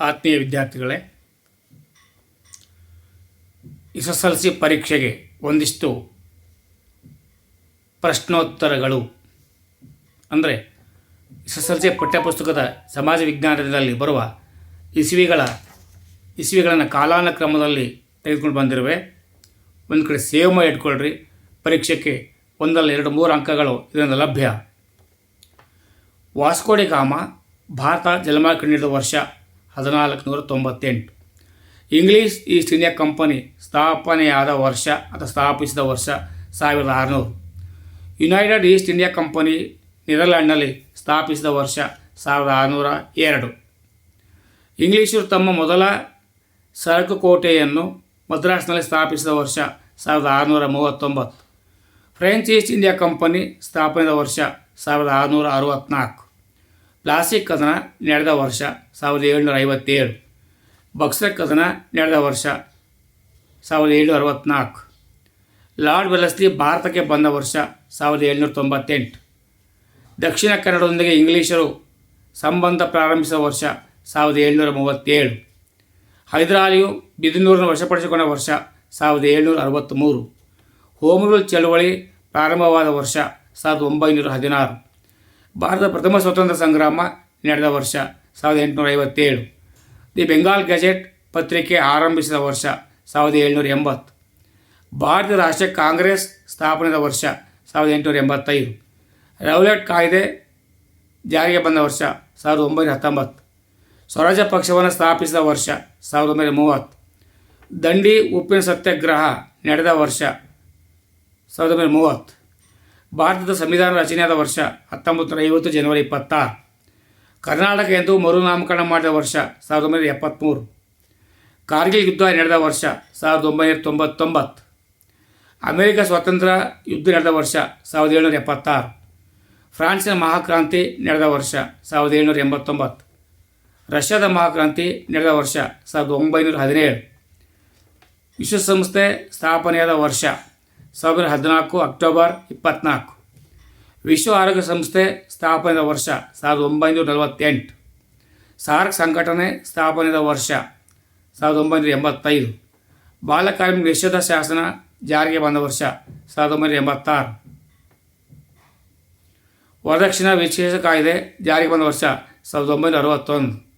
ಆತ್ಮೀಯ ವಿದ್ಯಾರ್ಥಿಗಳೇ, S S L C ಪರೀಕ್ಷೆಗೆ ಒಂದಿಷ್ಟು ಪ್ರಶ್ನೋತ್ತರಗಳು. ಅಂದರೆ, ಎಸ್ ಎಸ್ ಎಲ್ ಸಿ ಪಠ್ಯಪುಸ್ತಕದ ಸಮಾಜ ವಿಜ್ಞಾನದಲ್ಲಿ ಬರುವ ಇಸವಿಗಳ, ಇಸವಿಗಳನ್ನು ಕಾಲಾನುಕ್ರಮದಲ್ಲಿ ತೆಗೆದುಕೊಂಡು ಬಂದಿರುವೆ. ಒಂದು ಕಡೆ ಸೇವ್ ಮಾಡಿ ಇಟ್ಕೊಳ್ರಿ, ಪರೀಕ್ಷೆಗೆ ಒಂದಲ್ಲ ಎರಡು ಮೂರು ಅಂಕಗಳು ಇದರಿಂದ ಲಭ್ಯ. ವಾಸ್ಕೋಡಿ ಗಾಮ, ಭಾರತ ಜಲಮಾರ್ಗ ಕಂಡಿಡಿದ ವರ್ಷ ಹದಿನಾಲ್ಕು ನೂರ ತೊಂಬತ್ತೆಂಟು ಇಂಗ್ಲೀಷ್ ಈಸ್ಟ್ ಇಂಡಿಯಾ ಕಂಪನಿ ಸ್ಥಾಪನೆಯಾದ ವರ್ಷ ಅಥವಾ ಸ್ಥಾಪಿಸಿದ ವರ್ಷ ಸಾವಿರದ ಆರುನೂರು. ಯುನೈಟೆಡ್ ಈಸ್ಟ್ ಇಂಡಿಯಾ ಕಂಪನಿ ನೆದರ್ಲ್ಯಾಂಡ್ನಲ್ಲಿ ಸ್ಥಾಪಿಸಿದ ವರ್ಷ ಸಾವಿರದ ಆರುನೂರ ಎರಡು. ಇಂಗ್ಲೀಷರು ತಮ್ಮ ಮೊದಲ ಸರಕು ಕೋಟೆಯನ್ನು ಮದ್ರಾಸ್ನಲ್ಲಿ ಸ್ಥಾಪಿಸಿದ ವರ್ಷ ಸಾವಿರದ ಆರುನೂರ ಮೂವತ್ತೊಂಬತ್ತು. ಫ್ರೆಂಚ್ ಈಸ್ಟ್ ಇಂಡಿಯಾ ಕಂಪನಿ ಸ್ಥಾಪನೆಯ ವರ್ಷ ಸಾವಿರದ ಆರುನೂರ ಅರವತ್ತ್ನಾಲ್ಕು ಪ್ಲಾಸ್ಟಿಕ್ ಕದನ ನಡೆದ ವರ್ಷ ಸಾವಿರದ ಏಳ್ನೂರ ಐವತ್ತೇಳು ಬಕ್ಸರ್ ಕದನ ನಡೆದ ವರ್ಷ ಸಾವಿರದ ಏಳ್ನೂರ ಅರವತ್ತ್ನಾಲ್ಕು ಲಾರ್ಡ್ ವೆಲಸ್ಲಿ ಭಾರತಕ್ಕೆ ಬಂದ ವರ್ಷ ಸಾವಿರದ ಏಳ್ನೂರ ತೊಂಬತ್ತೆಂಟು ದಕ್ಷಿಣ ಕನ್ನಡದೊಂದಿಗೆ ಇಂಗ್ಲೀಷರು ಸಂಬಂಧ ಪ್ರಾರಂಭಿಸಿದ ವರ್ಷ ಸಾವಿರದ ಏಳ್ನೂರ ಮೂವತ್ತೇಳು ಹೈದರಾಲಿಯು ಬಿದಿನೂರನ್ನು ವಶಪಡಿಸಿಕೊಂಡ ವರ್ಷ ಸಾವಿರದ ಏಳ್ನೂರ ಅರವತ್ತ್ಮೂರು ಹೋಮ್ ಚಳುವಳಿ ಪ್ರಾರಂಭವಾದ ವರ್ಷ ಸಾವಿರದ ಒಂಬೈನೂರ ಹದಿನಾರು ಭಾರತದ ಪ್ರಥಮ ಸ್ವಾತಂತ್ರ್ಯ ಸಂಗ್ರಾಮ ನಡೆದ ವರ್ಷ ಸಾವಿರದ ಎಂಟುನೂರ ಐವತ್ತೇಳು ದಿ ಬೆಂಗಾಲ್ ಗೆಜೆಟ್ ಪತ್ರಿಕೆ ಆರಂಭಿಸಿದ ವರ್ಷ ಸಾವಿರದ ಏಳ್ನೂರ ಎಂಬತ್ತು ಭಾರತೀಯ ರಾಷ್ಟ್ರೀಯ ಕಾಂಗ್ರೆಸ್ ಸ್ಥಾಪನೆದ ವರ್ಷ ಸಾವಿರದ ಎಂಟುನೂರ ಎಂಬತ್ತೈದು ರೌಲೆಟ್ ಕಾಯ್ದೆ ಜಾರಿಗೆ ಬಂದ ವರ್ಷ ಸಾವಿರದ ಒಂಬೈನೂರ ಹತ್ತೊಂಬತ್ತು ಸ್ವರಾಜ್ಯ ಪಕ್ಷವನ್ನು ಸ್ಥಾಪಿಸಿದ ವರ್ಷ ಸಾವಿರದ ಒಂಬೈನೂರ ಮೂವತ್ತು ದಂಡಿ ಉಪ್ಪಿನ ಸತ್ಯಾಗ್ರಹ ನಡೆದ ವರ್ಷ ಸಾವಿರದ ಒಂಬೈನೂರ ಮೂವತ್ತು ಭಾರತದ ಸಂವಿಧಾನ ರಚನೆಯಾದ ವರ್ಷ ಹತ್ತೊಂಬತ್ತು ನೂರ ಐವತ್ತು ಜನವರಿ ಇಪ್ಪತ್ತಾರು. ಕರ್ನಾಟಕ ಎಂದು ಮರುನಾಮಕರಣ ಮಾಡಿದ ವರ್ಷ ಸಾವಿರದ ಒಂಬೈನೂರ ಎಪ್ಪತ್ತ್ಮೂರು ಕಾರ್ಗಿಲ್ ಯುದ್ಧ ನಡೆದ ವರ್ಷ ಸಾವಿರದ ಒಂಬೈನೂರ ತೊಂಬತ್ತೊಂಬತ್ತು. ಅಮೆರಿಕ ಸ್ವಾತಂತ್ರ್ಯ ಯುದ್ಧ ನಡೆದ ವರ್ಷ ಸಾವಿರದ ಏಳ್ನೂರ ಎಪ್ಪತ್ತಾರು. ಫ್ರಾನ್ಸಿನ ಮಹಾಕ್ರಾಂತಿ ನಡೆದ ವರ್ಷ ಸಾವಿರದ ಏಳ್ನೂರ ಎಂಬತ್ತೊಂಬತ್ತು. ರಷ್ಯಾದ ಮಹಾಕ್ರಾಂತಿ ನಡೆದ ವರ್ಷ ಸಾವಿರದ ಒಂಬೈನೂರ ಹದಿನೇಳು. ವಿಶ್ವಸಂಸ್ಥೆ ಸ್ಥಾಪನೆಯಾದ ವರ್ಷ ಸಾವಿರದ ಹದಿನಾಲ್ಕು ಅಕ್ಟೋಬರ್ ಇಪ್ಪತ್ತ್ನಾಲ್ಕು ವಿಶ್ವ ಆರೋಗ್ಯ ಸಂಸ್ಥೆ ಸ್ಥಾಪನೆಯ ವರ್ಷ ಸಾವಿರದ ಒಂಬೈನೂರ ನಲವತ್ತೆಂಟು. ಸಾರ್ಕ್ ಸಂಘಟನೆ ಸ್ಥಾಪನೆಯ ವರ್ಷ ಸಾವಿರದ ಒಂಬೈನೂರ ಎಂಬತ್ತೈದು. ಬಾಲಕಾರ್ಮಿಕ ನಿಷೇಧ ಶಾಸನ ಜಾರಿಗೆ ಬಂದ ವರ್ಷ ಸಾವಿರದ ಒಂಬೈನೂರ ಎಂಬತ್ತಾರು. ವರದಕ್ಷಿಣಾ ವಿಶೇಷ ಕಾಯ್ದೆ ಜಾರಿಗೆ ಬಂದ ವರ್ಷ ಸಾವಿರದ ಒಂಬೈನೂರ ಅರವತ್ತೊಂದು.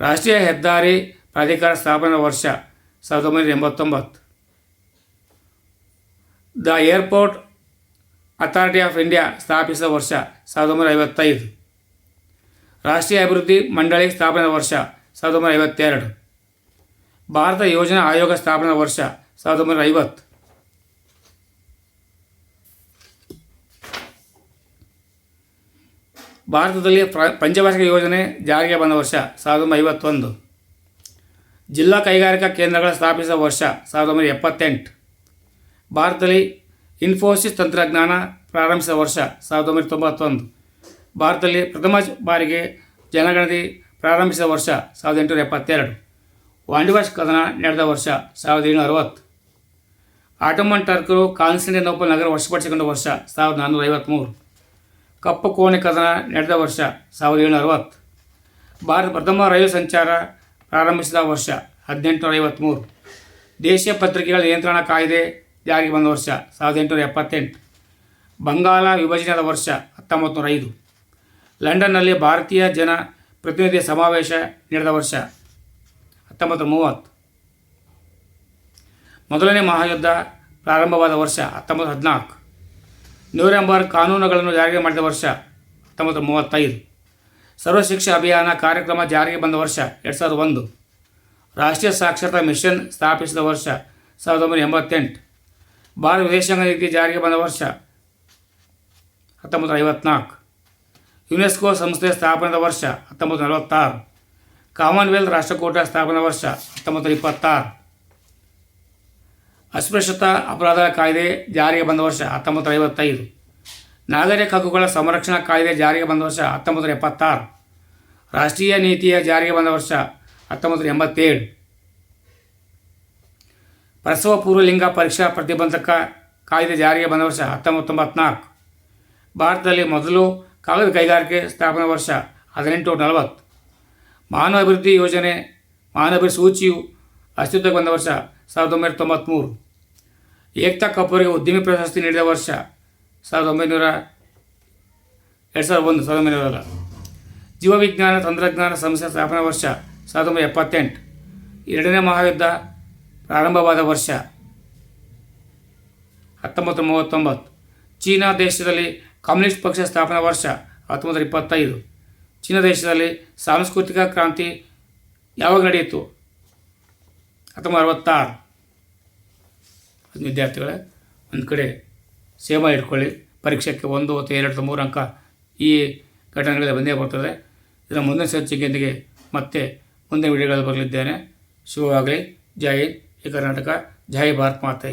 ರಾಷ್ಟ್ರೀಯ ಹೆದ್ದಾರಿ ಪ್ರಾಧಿಕಾರ ಸ್ಥಾಪನೆಯ ವರ್ಷ ಸಾವಿರದ ಒಂಬೈನೂರ ಎಂಬತ್ತೊಂಬತ್ತು. The airport authority of India ಸ್ಥಾಪಿಸಿದ ವರ್ಷ ಸಾವಿರದ ಒಂಬೈನೂರ ಐವತ್ತೈದು. ರಾಷ್ಟ್ರೀಯ ಅಭಿವೃದ್ಧಿ ಮಂಡಳಿ ಸ್ಥಾಪನೆಯ ವರ್ಷ ಸಾವಿರದ ಒಂಬೈನೂರ ಐವತ್ತೆರಡು. ಭಾರತ ಯೋಜನಾ ಆಯೋಗ ಸ್ಥಾಪನೆಯ ವರ್ಷ ಸಾವಿರದ ಒಂಬೈನೂರ ಐವತ್ತು. ಭಾರತದಲ್ಲಿ ಪ್ರ ಪಂಚವಾರ್ಷಿಕ ಯೋಜನೆ ಜಾರಿಗೆ ಬಂದ ವರ್ಷ ಸಾವಿರದ ಒಂಬೈನೂರ ಐವತ್ತೊಂದು. ಜಿಲ್ಲಾ ಕೈಗಾರಿಕಾ ಕೇಂದ್ರಗಳ ಸ್ಥಾಪಿಸಿದ ವರ್ಷ ಸಾವಿರದ ಒಂಬೈನೂರ ಎಪ್ಪತ್ತೆಂಟು. ಭಾರತದಲ್ಲಿ ಇನ್ಫೋಸಿಸ್ ತಂತ್ರಜ್ಞಾನ ಪ್ರಾರಂಭಿಸಿದ ವರ್ಷ ಸಾವಿರದ ಒಂಬೈನೂರ ತೊಂಬತ್ತೊಂದು. ಭಾರತದಲ್ಲಿ ಪ್ರಥಮ ಬಾರಿಗೆ ಜನಗಣತಿ ಪ್ರಾರಂಭಿಸಿದ ವರ್ಷ ಸಾವಿರದ ಎಂಟುನೂರ ಎಪ್ಪತ್ತೆರಡು. ವಾಂಡಿವಾಶ್ ಕದನ ನಡೆದ ವರ್ಷ ಸಾವಿರದ ಏಳುನೂರ ಅರವತ್ತು. ಆಟೋಮನ್ ಟರ್ಕರು ಕಾನ್ಸ್ಟಂಟಿನೋಪಲ್ ನಗರ ವಶಪಡಿಸಿಕೊಂಡ ವರ್ಷ ಸಾವಿರದ ನಾನ್ನೂರ ಐವತ್ತ್ಮೂರು ಕಪ್ಪು ಕೋಣೆ ಕದನ ನಡೆದ ವರ್ಷ ಸಾವಿರದ ಏಳುನೂರ ಅರವತ್ತು. ಭಾರತ ಪ್ರಥಮ ರೈಲು ಸಂಚಾರ ಪ್ರಾರಂಭಿಸಿದ ವರ್ಷ ಹದಿನೆಂಟುನೂರ ಐವತ್ತ್ಮೂರು ದೇಶೀಯ ಪತ್ರಿಕೆಗಳ ನಿಯಂತ್ರಣ ಕಾಯ್ದೆ ಜಾರಿಗೆ ಬಂದ ವರ್ಷ ಸಾವಿರದ ಎಂಟುನೂರ ಎಪ್ಪತ್ತೆಂಟು. ಬಂಗಾಲ ವಿಭಜನೆಯಾದ ವರ್ಷ ಹತ್ತೊಂಬತ್ತು ನೂರ ಐದು. ಲಂಡನ್ನಲ್ಲಿ ಭಾರತೀಯ ಜನ ಪ್ರತಿನಿಧಿ ಸಮಾವೇಶ ನಡೆದ ವರ್ಷ ಹತ್ತೊಂಬತ್ತು ಮೂವತ್ತು. ಮೊದಲನೇ ಮಹಾಯುದ್ಧ ಪ್ರಾರಂಭವಾದ ವರ್ಷ ಹತ್ತೊಂಬತ್ತು ಹದಿನಾಲ್ಕು. ನೂರೆಂಬರ್ ಕಾನೂನುಗಳನ್ನು ಜಾರಿಗೆ ಮಾಡಿದ ವರ್ಷ ಹತ್ತೊಂಬತ್ತು ಮೂವತ್ತೈದು. ಸರ್ವಶಿಕ್ಷಾ ಅಭಿಯಾನ ಕಾರ್ಯಕ್ರಮ ಜಾರಿಗೆ ಬಂದ ವರ್ಷ ಎರಡು ಸಾವಿರದ ಒಂದು. ರಾಷ್ಟ್ರೀಯ ಸಾಕ್ಷರತಾ ಮಿಷನ್ ಸ್ಥಾಪಿಸಿದ ವರ್ಷ ಸಾವಿರದ ಒಂಬೈನೂರ ಎಂಬತ್ತೆಂಟು. ಭಾರತ ವಿದೇಶಾಂಗ ನೀತಿ ಜಾರಿಗೆ ಬಂದ ವರ್ಷ ಹತ್ತೊಂಬತ್ತು ಐವತ್ನಾಲ್ಕು ಯುನೆಸ್ಕೋ ಸಂಸ್ಥೆ ಸ್ಥಾಪನೆದ ವರ್ಷ ಹತ್ತೊಂಬತ್ತು ನಲವತ್ತಾರು. ಕಾಮನ್ವೆಲ್ತ್ ರಾಷ್ಟ್ರಕೂಟ ಸ್ಥಾಪನೆ ವರ್ಷ ಹತ್ತೊಂಬತ್ತು ಇಪ್ಪತ್ತಾರು. ಅಸ್ಪೃಶ್ಯತಾ ಅಪರಾಧ ಕಾಯ್ದೆ ಜಾರಿಗೆ ಬಂದ ವರ್ಷ ಹತ್ತೊಂಬತ್ತು ಐವತ್ತೈದು ನಾಗರಿಕ ಹಕ್ಕುಗಳ ಸಂರಕ್ಷಣಾ ಕಾಯ್ದೆ ಜಾರಿಗೆ ಬಂದ ವರ್ಷ ಹತ್ತೊಂಬತ್ತು ಎಪ್ಪತ್ತಾರು. ರಾಷ್ಟ್ರೀಯ ನೀತಿಯ ಜಾರಿಗೆ ಬಂದ ವರ್ಷ ಹತ್ತೊಂಬತ್ತು ಎಂಬತ್ತೇಳು. ಪ್ರಸವ ಪೂರ್ವ ಲಿಂಗ ಪರೀಕ್ಷಾ ಪ್ರತಿಬಂಧಕ ಕಾಯ್ದೆ ಜಾರಿಗೆ ಬಂದ ವರ್ಷ ಹತ್ತೊಂಬತ್ತೊಂಬತ್ನಾಲ್ಕು. ಭಾರತದಲ್ಲಿ ಮೊದಲು ಕಾಗದ ಕೈಗಾರಿಕೆ ಸ್ಥಾಪನೆ ವರ್ಷ ಹದಿನೆಂಟು ನಲವತ್ತು. ಮಾನವ ಅಭಿವೃದ್ಧಿ ಯೋಜನೆ ಮಾನವ ಸೂಚಿಯು ಅಸ್ತಿತ್ವಕ್ಕೆ ಬಂದ ವರ್ಷ ಸಾವಿರದ ಒಂಬೈನೂರ ತೊಂಬತ್ತ್ಮೂರು ಏಕ್ತಾ ಕಪೂರ್ಗೆ ಉದ್ಯಮಿ ಪ್ರಶಸ್ತಿ ನೀಡಿದ ವರ್ಷ ಸಾವಿರದ ಒಂಬೈನೂರ, ಎರಡು ಸಾವಿರದ ಒಂದು, ಸಾವಿರದ ಒಂಬೈನೂರ ಜೀವವಿಜ್ಞಾನ, ತಂತ್ರಜ್ಞಾನ ಸಂಸ್ಥೆ ಸ್ಥಾಪನಾ ವರ್ಷ ಸಾವಿರದ ಒಂಬೈನೂರ ಎಪ್ಪತ್ತೆಂಟು. ಎರಡನೇ ಮಹಾಯುದ್ಧ ಪ್ರಾರಂಭವಾದ ವರ್ಷ ಹತ್ತೊಂಬತ್ತು ಮೂವತ್ತೊಂಬತ್ತು. ಚೀನಾ ದೇಶದಲ್ಲಿ ಕಮ್ಯುನಿಸ್ಟ್ ಪಕ್ಷ ಸ್ಥಾಪನಾ ವರ್ಷ ಹತ್ತೊಂಬತ್ತು ಇಪ್ಪತ್ತೈದು. ಚೀನಾ ದೇಶದಲ್ಲಿ ಸಾಂಸ್ಕೃತಿಕ ಕ್ರಾಂತಿ ಯಾವಾಗ ನಡೆಯಿತು? ಹತ್ತೊಂಬತ್ತು ಅರವತ್ತಾರು. ವಿದ್ಯಾರ್ಥಿಗಳೇ, ಒಂದು ಕಡೆ ಸೇವಾ ಇಟ್ಕೊಳ್ಳಿ. ಪರೀಕ್ಷೆಗೆ ಒಂದು ಅಥವಾ ಎರಡು ಅಥವಾ ಮೂರು ಅಂಕ ಈ ಘಟನೆಗಳಲ್ಲಿ ಬಂದೇ ಬರ್ತದೆ. ಇದರ ಮುಂದಿನ ಸಂಚಿಕೆಯೊಂದಿಗೆ ಮತ್ತೆ ಮುಂದಿನ ವಿಡಿಯೋಗಳಲ್ಲಿ ಬರಲಿದ್ದೇನೆ. ಶುಭವಾಗಲಿ. ಜೈ ಹಿಂದ್ ಜೈ ಕರ್ನಾಟಕ ಜೈ ಭಾರತ್ ಮಾತೆ